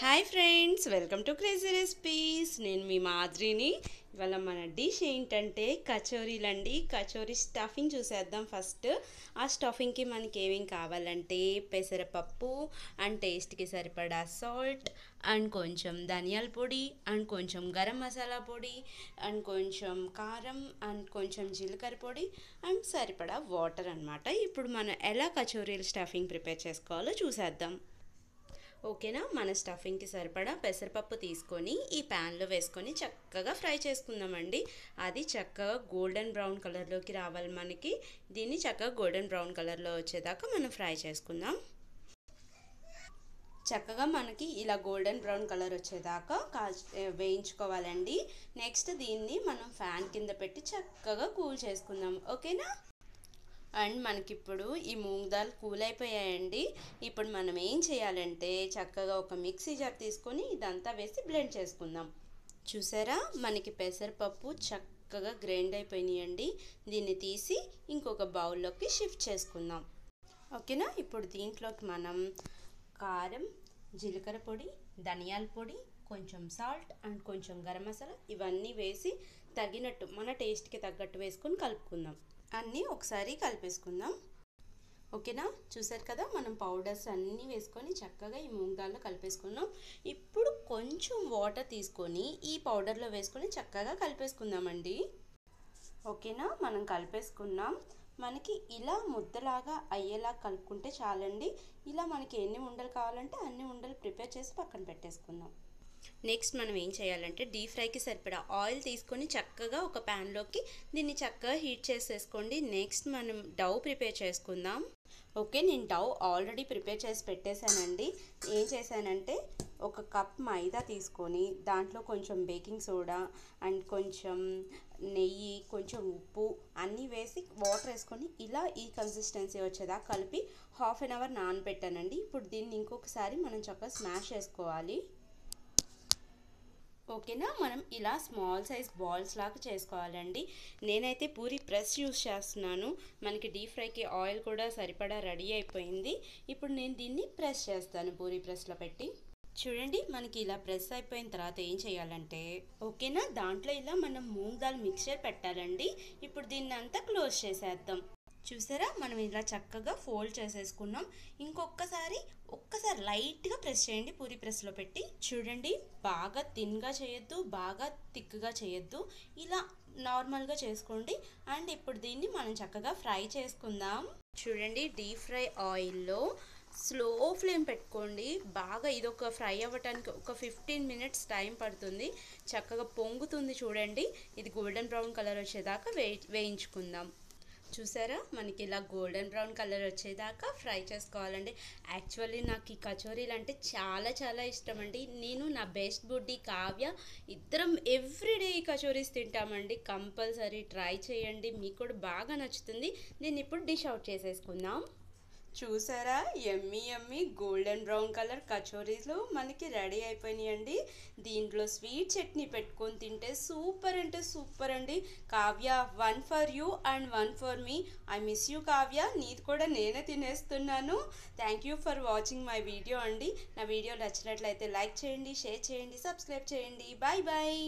Hi friends welcome to crazy recipes. నేను మీ మాదిరిని. ఇవాళ మన డిష్ ఏంటంటే కచోరీలండి. కచోరీ స్టఫింగ్ చూసేద్దాం ఫస్ట్. ఆ స్టఫింగ్కి మనకి ఏమేమి కావాలంటే పెసరపప్పు అండ్ టేస్ట్కి సరిపడా సాల్ట్ అండ్ కొంచెం ధనియాల పొడి అండ్ కొంచెం గరం మసాలా పొడి అండ్ కొంచెం కారం అండ్ కొంచెం జీలకర్ర పొడి అండ్ సరిపడా వాటర్ అన్నమాట. ఇప్పుడు మనం ఎలా కచోరీలు స్టఫింగ్ ప్రిపేర్ చేసుకోవాలో చూసేద్దాం. ఓకేనా? మన స్టఫింగ్కి సరిపడా పెసరపప్పు తీసుకొని ఈ ప్యాన్లో వేసుకొని చక్కగా ఫ్రై చేసుకుందామండి. అది చక్కగా గోల్డెన్ బ్రౌన్ కలర్లోకి రావాలి మనకి. దీన్ని చక్కగా గోల్డెన్ బ్రౌన్ కలర్లో వచ్చేదాకా మనం ఫ్రై చేసుకుందాం. చక్కగా మనకి ఇలా గోల్డెన్ బ్రౌన్ కలర్ వచ్చేదాకా కా వేయించుకోవాలండి. నెక్స్ట్ దీన్ని మనం ఫ్యాన్ కింద పెట్టి చక్కగా కూల్ చేసుకుందాం. ఓకేనా? అండ్ మనకిప్పుడు ఈ మూంగ్ దాల్ కూల్ అయిపోయాయండి ఇప్పుడు మనం ఏం చేయాలంటే చక్కగా ఒక మిక్సీ జార్ తీసుకొని ఇదంతా వేసి బ్లెండ్ చేసుకుందాం. చూసారా? మనకి పెసరపప్పు చక్కగా గ్రైండ్ అయిపోయినాయండి. దీన్ని తీసి ఇంకొక బౌల్లోకి షిఫ్ట్ చేసుకుందాం. ఓకేనా? ఇప్పుడు దీంట్లోకి మనం కారం జీలకర్ర పొడి ధనియాల పొడి కొంచెం సాల్ట్ అండ్ కొంచెం గరం మసాలా ఇవన్నీ వేసి తగినట్టు మన టేస్ట్కి తగ్గట్టు వేసుకొని కలుపుకుందాం. అన్నీ ఒకసారి కలిపేసుకుందాం. ఓకేనా? చూసారు కదా? మనం పౌడర్స్ అన్నీ వేసుకొని చక్కగా ఈ మూంగాల్లో కలిపేసుకున్నాం. ఇప్పుడు కొంచెం వాటర్ తీసుకొని ఈ పౌడర్లో వేసుకొని చక్కగా కలిపేసుకుందామండి. ఓకేనా? మనం కలిపేసుకున్నాం. మనకి ఇలా ముద్దలాగా అయ్యేలా కలుపుకుంటే చాలండి. ఇలా మనకి ఎన్ని ఉండలు కావాలంటే అన్ని ఉండలు ప్రిపేర్ చేసి పక్కన పెట్టేసుకుందాం. నెక్స్ట్ మనం ఏం చేయాలంటే డీప్ ఫ్రైకి సరిపడా ఆయిల్ తీసుకొని చక్కగా ఒక ప్యాన్లోకి దీన్ని చక్కగా హీట్ చేసేసుకోండి. నెక్స్ట్ మనం డౌ ప్రిపేర్ చేసుకుందాం. ఓకే నేను డౌ ఆల్రెడీ ప్రిపేర్ చేసి పెట్టేశానండి. ఏం చేశానంటే ఒక కప్ మైదా తీసుకొని దాంట్లో కొంచెం బేకింగ్ సోడా అండ్ కొంచెం నెయ్యి కొంచెం ఉప్పు అన్నీ వేసి వాటర్ వేసుకొని ఇలా ఈ కన్సిస్టెన్సీ వచ్చేదా కలిపి హాఫ్ అన్ అవర్ నానబెట్టానండి. ఇప్పుడు దీన్ని ఇంకొకసారి మనం చక్కగా స్మాష్ చేసుకోవాలి. ఓకేనా? మనం ఇలా స్మాల్ సైజ్ బాల్స్ లాగా చేసుకోవాలండి. నేనైతే పూరి ప్రెస్ యూస్ చేస్తున్నాను. మనకి డీప్ ఫ్రైకి ఆయిల్ కూడా సరిపడా రెడీ అయిపోయింది. ఇప్పుడు నేను దీన్ని ప్రెస్ చేస్తాను పూరి ప్రెస్లో పెట్టి. చూడండి మనకి ఇలా ప్రెస్ అయిపోయిన తర్వాత ఏం చేయాలంటే ఓకేనా? దాంట్లో ఇలా మనం మూంగ్ దాల్ మిక్చర్ పెట్టాలండి. ఇప్పుడు దీన్ని అంతా క్లోజ్ చేసేద్దాం. చూసారా? మనం ఇలా చక్కగా ఫోల్డ్ చేసేసుకున్నాం. ఇంకొకసారి ఒక్కసారి లైట్గా ప్రెస్ చేయండి. పూరి ప్రెస్లో పెట్టి చూడండి. బాగా థిన్గా చేయొద్దు బాగా థిక్గా చేయొద్దు. ఇలా నార్మల్గా చేసుకోండి. అండ్ ఇప్పుడు దీన్ని మనం చక్కగా ఫ్రై చేసుకుందాం. చూడండి డీప్ ఫ్రై ఆయిల్లో స్లో ఫ్లేమ్ పెట్టుకోండి. బాగా ఇది ఒక ఫ్రై అవ్వటానికి ఒక ఫిఫ్టీన్ మినిట్స్ టైం పడుతుంది. చక్కగా పొంగుతుంది చూడండి. ఇది గోల్డెన్ బ్రౌన్ కలర్ వచ్చేదాకా వే వేయించుకుందాం. చూసారా? మనకి ఇలా గోల్డెన్ బ్రౌన్ కలర్ వచ్చేదాకా ఫ్రై చేసుకోవాలండి. యాక్చువల్లీ నాకు ఈ కచోరీలు అంటే చాలా చాలా ఇష్టం అండి నేను నా బెస్ట్ బుడ్డి కావ్య ఇద్దరం ఎవ్రీడే ఈ కచోరీస్ తింటామండి. కంపల్సరీ ట్రై చేయండి. మీకు కూడా బాగా నచ్చుతుంది. దీన్ని ఇప్పుడు డిష్ అవుట్ చేసేసుకుందాం. చూసారా? ఎమ్మి ఎమ్మి గోల్డెన్ బ్రౌన్ కలర్ కచోరీలు మనకి రెడీ అయిపోయినాయండి. దీంట్లో స్వీట్ చట్నీ పెట్టుకొని తింటే సూపర్ అంటే సూపర్ అండి. Kavya one for you and one for me. I miss you Kavya. నీది కూడా నేనే తినేస్తున్నాను. Thank you for watching my video అండి. నా వీడియో నచ్చినట్లయితే లైక్ చేయండి షేర్ చేయండి సబ్స్క్రైబ్ చేయండి. Bye bye.